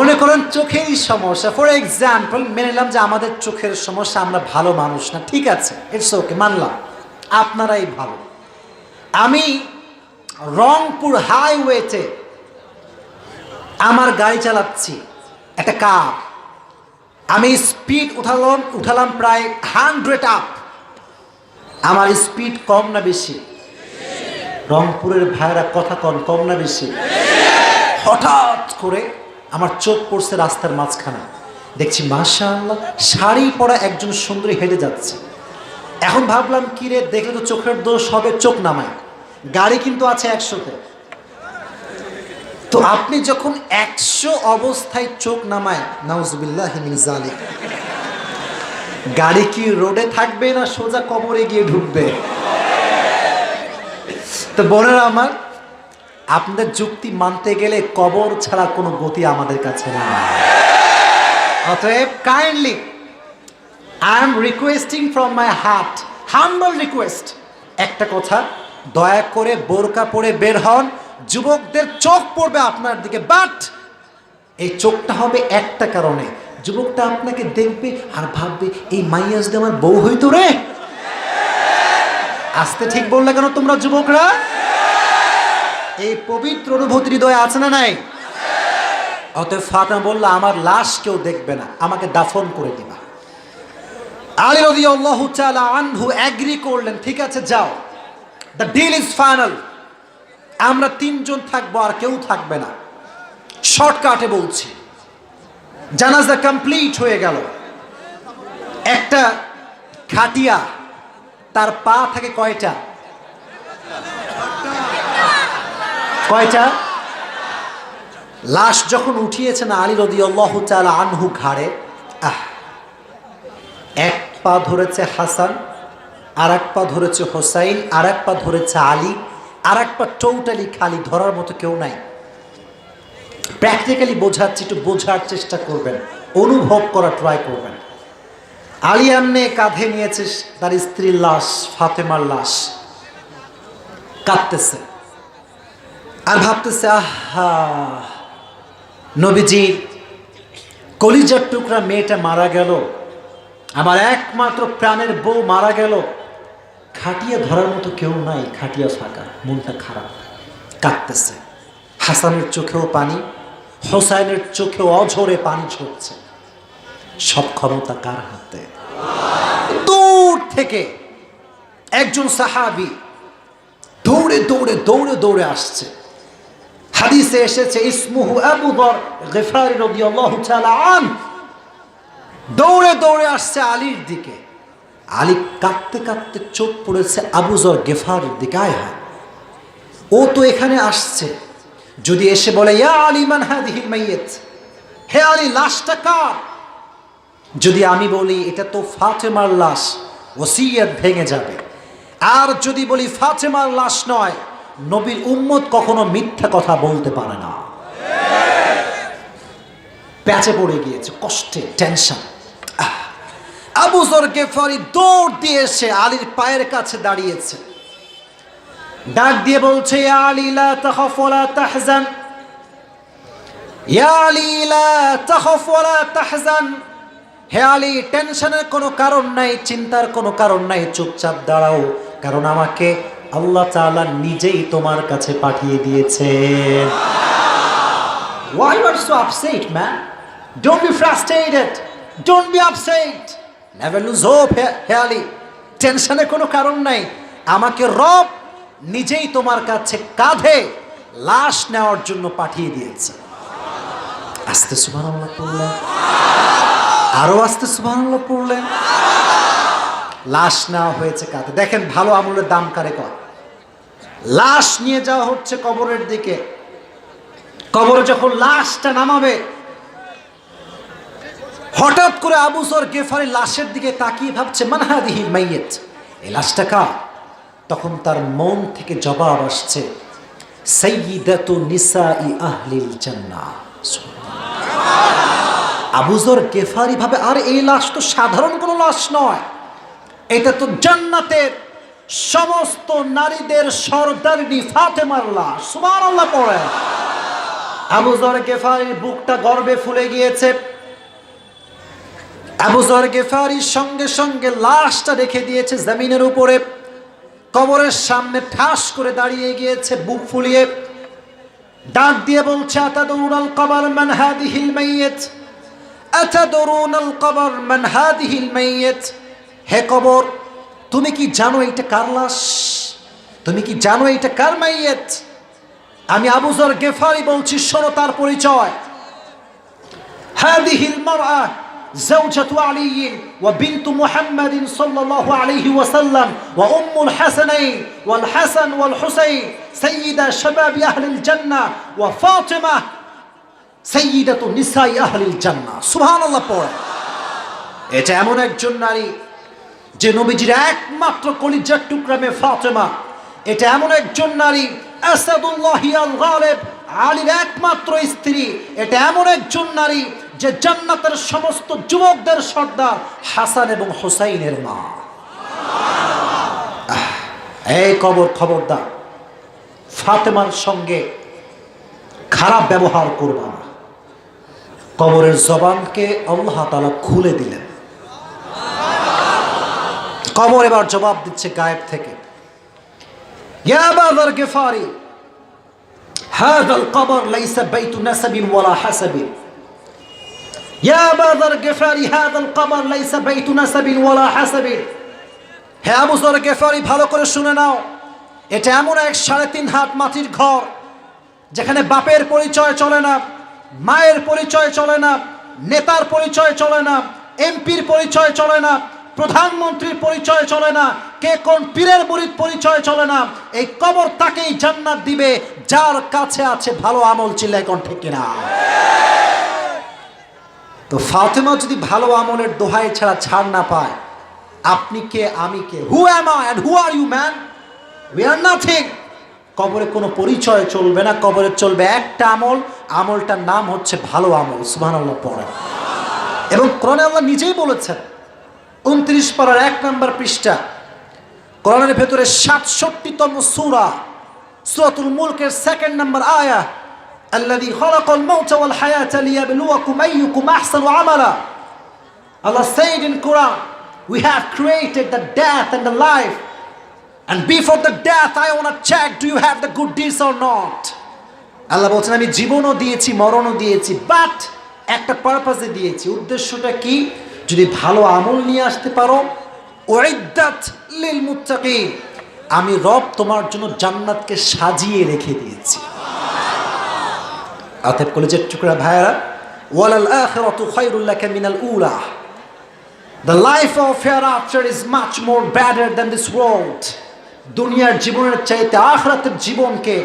মনে করেন চোখেরই সমস্যা। ফর এক্সাম্পল মেনে নিলাম যে আমাদের চোখের সমস্যা, আমরা ভালো মানুষ না। ঠিক আছে ইটস ওকে মানলাম। আপনারাই ভালো। আমি রংপুর হাইওয়েতে আমার গাড়ি চালাচ্ছি, একটা কার আমি স্পিড উঠালাম উঠালাম প্রায় হান্ড্রেড আপ আমার স্পিড কম না বেশি? রংপুরের ভাইরা কথা কম কম না বেশি? হঠাৎ করে আমার চোখ পড়ছে রাস্তার মাঝখানে। দেখছি মাশা শাড়ি পরা একজন সুন্দরী হেঁটে যাচ্ছে। এখন ভাবলাম, কি রে, দেখলে তো চোখের দোষ হবে, চোখ নামায়। গাড়ি কিন্তু আছে একশোতে। তো আপনি যখন একশো অবস্থায় চোখ নামায়, নাউজবিল্লাহ গাড়ি কি রোডে থাকবে না সোজা কবরে গিয়ে ঢুকবে? তো বোনেরা আমার আপনাদের যুক্তি মানতে গেলে কবর ছাড়া কোনো গতি আমাদের কাছে না অতএব kindly I am requesting from my heart humble request একটা কথা, দয়া করে বোরকা পরে বের হন, যুবকদের চোখ পড়বে আপনার দিকে বাট এই চোখটা হবে একটা কারণে, যুবকটা আপনাকে দেখবে আর ভাববে, এই মাইয়াজ দিয়ে আমার বউ হইতো রে? আসতে ঠিক বললে কেন তোমরা যুবকরা? এই পবিত্র অনুভূতি হৃদয়ে আছে না নাই? অতএব ফাতেমা বলল, আমার লাশ কেউ দেখবে না, আমাকে দাফন করে দিবা। আলী রদি আল্লাহ আনহু অ্যাগ্রি করলেন, ঠিক আছে, যাও। দ্য ডিল ইজ ফাইনাল আমরা তিনজন থাকব, আর কেউ থাকবে না। শর্টকাটে বলছি, জানাজা কমপ্লিট হয়ে গেল। একটা খাটিয়া, তার পা থাকে কয়টা? কয়টা? লাশ যখন উঠিয়েছেন আলী রদি আল্লাহ আনহু ঘাড়ে, আহ, এক পা ধরেছে হাসান আর এক পা ধরেছে হোসাইন আর এক পা ধরেছে আলী আর এক পা টোটালি খালি, ধরার মতো কেউ নাই। প্র্যাকটিক্যালি বোঝাচ্ছি একটু বোঝার চেষ্টা করবেন, অনুভব করা ট্রাই করবেন। আলী আন্নে কাঁধে নিয়েছে তার স্ত্রীর লাশ, ফাতেমার লাশ, কাঁদতেছে। আর ভাবতেছে, আহা নবীজি কলিজার টুকরা মেয়েটা মারা গেল। আমার একমাত্র প্রাণের বউ মারা গেল। খাটিয়া ধরার মতো কেউ নাই, খাটিয়া ফাঁকা, মনটা খারাপ। কাঁদতেছে। হাসানের চোখেও পানি, হোসাইনের চোখেও অঝরে পানি ঝরছে। সব ক্ষমতা কার হাতে? দূর থেকে একজন সাহাবি দৌড়ে দৌড়ে দৌড়ে দৌড়ে আসছে। হাদিসে এসেছে, ইসমুহু আবু দর গেফারি তাআলা আন। দৌড়ে দৌড়ে আসছে আলীর দিকে। আলী কাঁদতে কাঁদতে চোখ পড়েছে আবুজর গেফারের দিকে। আয় হায়। ও তো এখানে আসছে। যদি এসে বলে, ইয়া আলী, মান হাদিহিল মাইয়াত? হে আলী, লাশটা কার? যদি আমি বলি, এটা তো ফাতেমার লাশ, ওসিয়ত ভেঙে যাবে। আর যদি বলি, ফাতেমার লাশ নয় নবীর উম্মত কখনো মিথ্যা কথা বলতে পারে না। প্যাচে পড়ে গিয়েছে, কষ্টে টেনশন আবু জর গেফারি দৌড় দিয়ে এসে আলীর পায়ের কাছে দাঁড়িয়েছে। ডাক দিয়ে বলছে আলী, লা তাহজান। হে আলী টেনশনের কোনো কারণ নাই, চিন্তার কোনো কারণ নাই, চুপচাপ দাঁড়াও, কারণ আমাকে আল্লাহ তাআলা নিজেই তোমার কাছে পাঠিয়ে দিয়েছেন। Why you are so upset, man? Don't be frustrated. Don't be upset. Never lose hope, হে টেনশনের কোনো কারণ নাই। আমাকে রব নিজেই তোমার কাছে কাঁধে লাশ নেওয়ার জন্য পাঠিয়ে দিয়েছে। আস্তে সুবহানাল্লাহ পড়লেন। আরও আস্তে সুবহানাল্লাহ পড়লেন। লাশ নেওয়া হয়েছে কাঁধে। দেখেন ভালো আমলের দাম কারে কর লাশ নিয়ে যাওয়া হচ্ছে কবরের দিকে। কবরে যখন লাশটা নামাবে, হঠাৎ করে আবু সর গেফারি লাশের দিকে তাকিয়ে ভাবছে মানহাদিহি মাইয়েত? এই লাশটা কা তখন তার মন থেকে জবাব আসছে আহলিল জান্নাহ। আবুজর গেফারি ভাবে, আর এই লাশ তো সাধারণ কোনো লাশ নয়। এটা তো জান্নাতের সমস্ত নারীদের সর্দারিনী ফাতেমার লাশ। সুবহানাল্লাহ পড়ে আবু জর গেফারির বুকটা গর্বে ফুলে গিয়েছে। আবু জর গেফারির সঙ্গে সঙ্গে লাশটা রেখে দিয়েছে জমিনের উপরে। কবরের সামনে ঠাস করে দাঁড়িয়ে গিয়েছে, বুক ফুলিয়ে। ডাক দিয়ে বলছে আতাদুরাল কবর মান হাদিহিল মাইয়িত? আতাদুরুনাল কবর মান হাদিহিল মাইয়িত? হে কবর তুমি কি জানো এটা কার লাশ তুমি কি জানো এটা কার মাইয়িত আমি আবু জর গেফারি বলছি শোনো তার পরিচয় هذه المرأة زوجة علي وبنت محمد صلى الله عليه وسلم وأم الحسنين والحسن والحسين سيدة شباب أهل الجنة وفاطمة سيدة نساء أهل الجنة سبحان الله পড়ে এটা এমন একজন নারী যে নবীজির একমাত্র কলিজার টুকরা মেয়ে ফাতেমা, এটা এমন একজন নারী আলীর একমাত্র স্ত্রী, এটা এমন একজন নারী যে জান্নাতের সমস্ত যুবকদের সর্দার হাসান এবং হোসাইনের মা। এই কবর খবরদার, ফাতেমার সঙ্গে খারাপ ব্যবহার করবা না। কবরের জবানকে আল্লাহ তালা খুলে দিলেন। কবর এবার জবাব দিচ্ছে গায়েব থেকে يا أبا ذر الغفاري هذا القبر ليس بيت نسب ولا حسب يا أبا ذر الغفاري هذا القبر ليس بيت نسب ولا حسب হে আবু জর গেফারি ভালো করে শুনে নাও এটা এমন এক সাড়ে তিন হাত মাটির ঘর যেখানে বাপের পরিচয় চলে না মায়ের পরিচয় চলে না নেতার পরিচয় চলে না এমপির পরিচয় চলে না প্রধানমন্ত্রীর পরিচয় চলে না। কে কোন পীরের মুরিদ পরিচয় চলে না। এই কবর তাকেই জান্নাত দিবে, যার কাছে আছে ভালো আমল চিল্লাই কোন ঠিক কিনা। তো ফাতেমা যদি ভালো আমলের দোহাই ছাড়া ছাড় না পায়, আপনি কে, আমি কে? Who am I who are you man we are nothing কবরে কোনো পরিচয় চলবে না। কবরে চলবে একটা আমল। আমলটার নাম হচ্ছে ভালো আমল। সুবহান আল্লাহ পড়া এবং কোরআনে আল্লাহ নিজেই বলেছেন উনত্রিশ পারার এক নম্বর পৃষ্ঠা কোরআনের ভেতরে সাতষট্টিতম সুরা সুরাতুল মুলকের সেকেন্ড নম্বর আয়া الذي خلق الموت والحياة ليبلوكم أيكم أحسن عملا Allah said in Quran we have created the death and the life and before the death I want to check do you have the good deeds or not আল্লাহ বলছেন আমি জীবনও দিয়েছি মরণও দিয়েছি বাট একটা পারপাসে দিয়েছি উদ্দেশ্যটা কি যদি ভালো আমল নিয়ে আসতে পারো ওয়াইদাত লিল মুত্তাকিন আমি রব তোমার জন্য জান্নাতকে সাজিয়ে রেখে দিয়েছি। অতএব কলেজের টুকরা ভাইয়েরা, ওয়ালাল আখিরাতু খায়রুল লাকা মিনাল উলা। The life of hereafter is much more better than this world. দুনিয়ার জীবনের চাইতে আখরাতের জীবনকে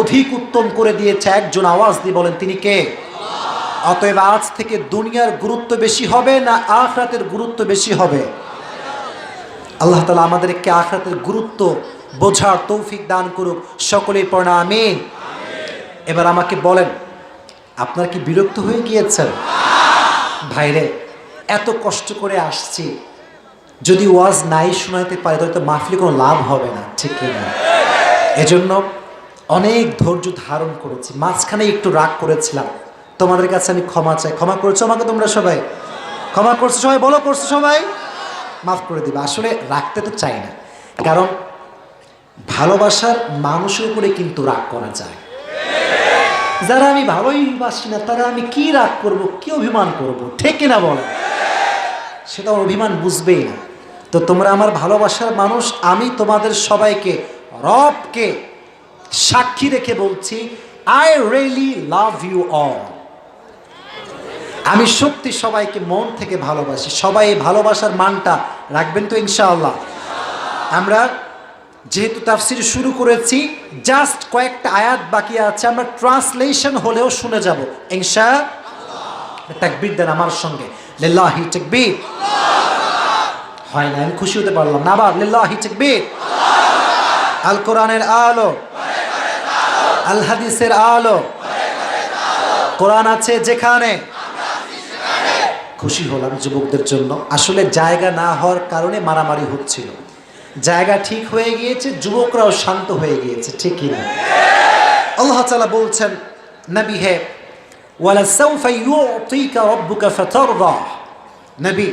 অধিক উত্তম করে দিয়েছে একজন আওয়াজ দিয়ে বলেন, তিনি কে? অতএব আজ থেকে দুনিয়ার গুরুত্ব বেশি হবে না আখরাতের গুরুত্ব বেশি হবে। আল্লাহ তালা আমাদেরকে আখরাতের গুরুত্ব বোঝার তৌফিক দান করুক। সকলেই পড়া আমিন। এবার আমাকে বলেন, আপনার কি বিরক্ত হয়ে গিয়েছেন? ভাইরে, এত কষ্ট করে আসছি, যদি ওয়াজ নাই শোনাতে পারে, তাহলে তো মাহফিলে কোনো লাভ হবে না, ঠিক কিনা এজন্য অনেক ধৈর্য ধারণ করেছি, মাঝখানে একটু রাগ করেছিলাম। তোমাদের কাছে আমি ক্ষমা চাই। ক্ষমা করছ আমাকে তোমরা সবাই? ক্ষমা করছ সবাই? বলো, করছ সবাই? মাফ করে দিবে। আসলে রাখতে তো চাই না। কারণ ভালোবাসার মানুষের উপরে কিন্তু রাগ করা যায়। যারা আমি ভালোই বাসি না, তারা আমি কি রাগ করব, কি অভিমান করব? ঠিক কিনা বলো? সেটা আমার অভিমান বুঝবেই না। তো তোমরা আমার ভালোবাসার মানুষ, আমি তোমাদের সবাইকে, রবকে সাক্ষী রেখে বলছি I really love you all আমি সত্যি সবাইকে মন থেকে ভালোবাসি। সবাই এই ভালোবাসার মানটা রাখবেন তো ইনশাআল্লাহ। আমরা যেহেতু তাফসির শুরু করেছি জাস্ট কয়েকটা আয়াত বাকি আছে, আমরা ট্রান্সলেশন হলেও শুনে যাব। ইনশা তাকবীর দেন আমার সঙ্গে। লিল্লাহি তাকবীর। হয় না, আমি খুশি হতে পারলাম না আবার। লিল্লাহি তাকবীর। আল কোরআনের আলো। আল হাদিসের আলো। কোরআন আছে যেখানে। খুশি হলাম যুবকদের জন্য। আসলে জায়গা না হওয়ার কারণে মারামারি হচ্ছিল। জায়গা ঠিক হয়ে গিয়েছে, যুবকরাও শান্ত হয়ে গিয়েছে ঠিকই না আল্লাহ তালা বলছেন, নবী হে নবী,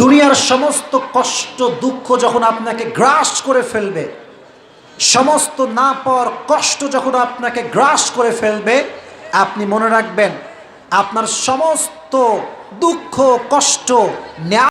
দুনিয়ার সমস্ত কষ্ট, দুঃখ যখন আপনাকে গ্রাস করে ফেলবে, সমস্ত না পাওয়ার কষ্ট যখন আপনাকে গ্রাস করে ফেলবে, আপনি মনে রাখবেন আপনার সমস্ত দুঃখ কষ্ট ন্যায়